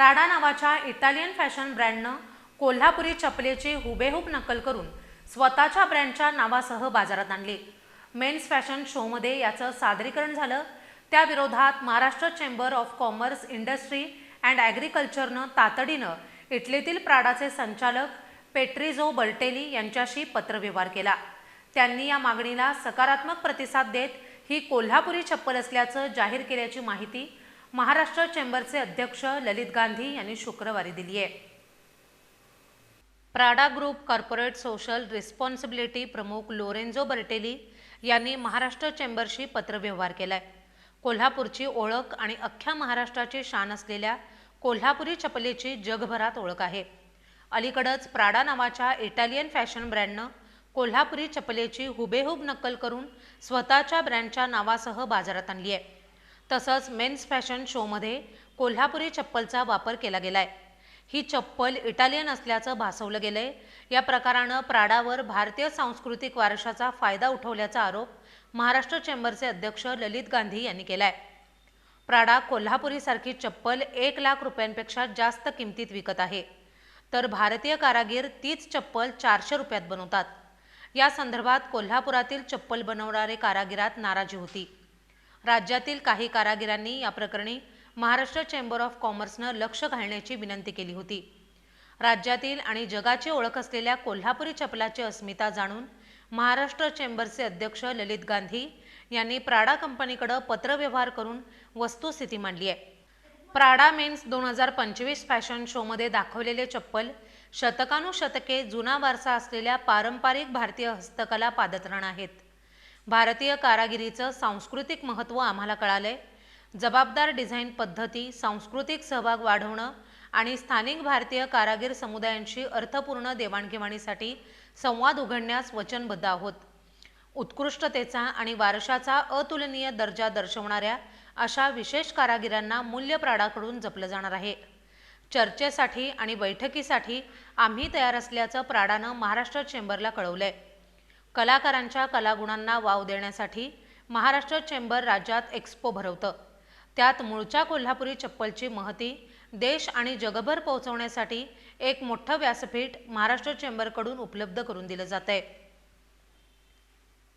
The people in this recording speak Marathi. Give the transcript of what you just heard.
प्राडा नावाच्या इटालियन फॅशन ब्रँडनं कोल्हापुरी चपलेची हुबेहूब नकल करून स्वतःच्या ब्रँडच्या नावासह बाजारात आणली. मेन्स फॅशन शोमध्ये याचं सादरीकरण झालं. त्याविरोधात Maharashtra chamber of commerce industry and ॲग्रिकल्चरनं तातडीनं इटलीतील प्राडाचे संचालक पेट्रिझो बल्टेली यांच्याशी पत्रव्यवहार केला. त्यांनी या मागणीला सकारात्मक प्रतिसाद देत ही कोल्हापुरी चप्पल असल्याचं जाहीर केल्याची माहिती महाराष्ट्र चेंबरचे अध्यक्ष ललित गांधी यांनी शुक्रवारी दिली आहे. Prada group corporate social responsibility प्रमुख लोरेन्झो बर्टेली यांनी महाराष्ट्र चेंबरशी पत्रव्यवहार केलाय. कोल्हापूरची ओळख आणि अख्ख्या महाराष्ट्राची शान असलेल्या कोल्हापुरी चपलेची जगभरात ओळख आहे. अलीकडंच प्राडा नावाच्या इटालियन फॅशन ब्रँडनं कोल्हापुरी चपलेची हुबेहूब नक्कल करून स्वतःच्या ब्रँडच्या नावासह बाजारात आणली आहे. तसंच मेन्स फॅशन शोमध्ये कोल्हापुरी चप्पलचा वापर केला गेलाय. ही चप्पल इटालियन असल्याचं भासवलं गेलंय. या प्रकारानं प्राडावर भारतीय सांस्कृतिक वारशाचा फायदा उठवल्याचा आरोप महाराष्ट्र चेंबरचे अध्यक्ष ललित गांधी यांनी केलाय. प्राडा कोल्हापुरीसारखी चप्पल एक लाख रुपयांपेक्षा जास्त किमतीत विकत आहे. तर भारतीय कारागीर तीच चप्पल चारशे रुपयात बनवतात. या संदर्भात कोल्हापुरातील चप्पल बनवणारे कारागिरात नाराजी होती. राज्यातील काही कारागिरांनी या प्रकरणी महाराष्ट्र चेंबर ऑफ कॉमर्सनं लक्ष घालण्याची विनंती केली होती. राज्यातील आणि जगाची ओळख असलेल्या कोल्हापुरी चपलाची अस्मिता जाणून महाराष्ट्र चेंबरचे अध्यक्ष ललित गांधी यांनी प्राडा कंपनीकडे पत्रव्यवहार करून वस्तुस्थिती मांडली आहे. प्राडा मेन्स दोन हजार पंचवीस फॅशन शोमध्ये दाखवलेले चप्पल शतकानुशतके जुना वारसा असलेल्या पारंपरिक भारतीय हस्तकला पादत्राण आहेत. भारतीय कारागिरीचं सांस्कृतिक महत्त्व आम्हाला कळालंय. जबाबदार डिझाईन पद्धती सांस्कृतिक सहभाग वाढवणं आणि स्थानिक भारतीय कारागीर समुदायांशी अर्थपूर्ण देवाणघेवाणीसाठी संवाद उघडण्यास वचनबद्ध आहोत. उत्कृष्टतेचा आणि वारशाचा अतुलनीय दर्जा दर्शवणाऱ्या अशा विशेष कारागिरांना मूल्य प्राडाकडून जपलं जाणार आहे. चर्चेसाठी आणि बैठकीसाठी आम्ही तयार असल्याचं प्राडानं महाराष्ट्र चेंबरला कळवलंय. कलाकारांच्या कलागुणांना वाव देण्यासाठी महाराष्ट्र चेंबर राज्यात एक्स्पो भरवतं. त्यात मूळच्या कोल्हापुरी चप्पलची महती देश आणि जगभर पोहोचवण्यासाठी एक मोठं व्यासपीठ महाराष्ट्र चेंबरकडून उपलब्ध करून दिलं जात आहे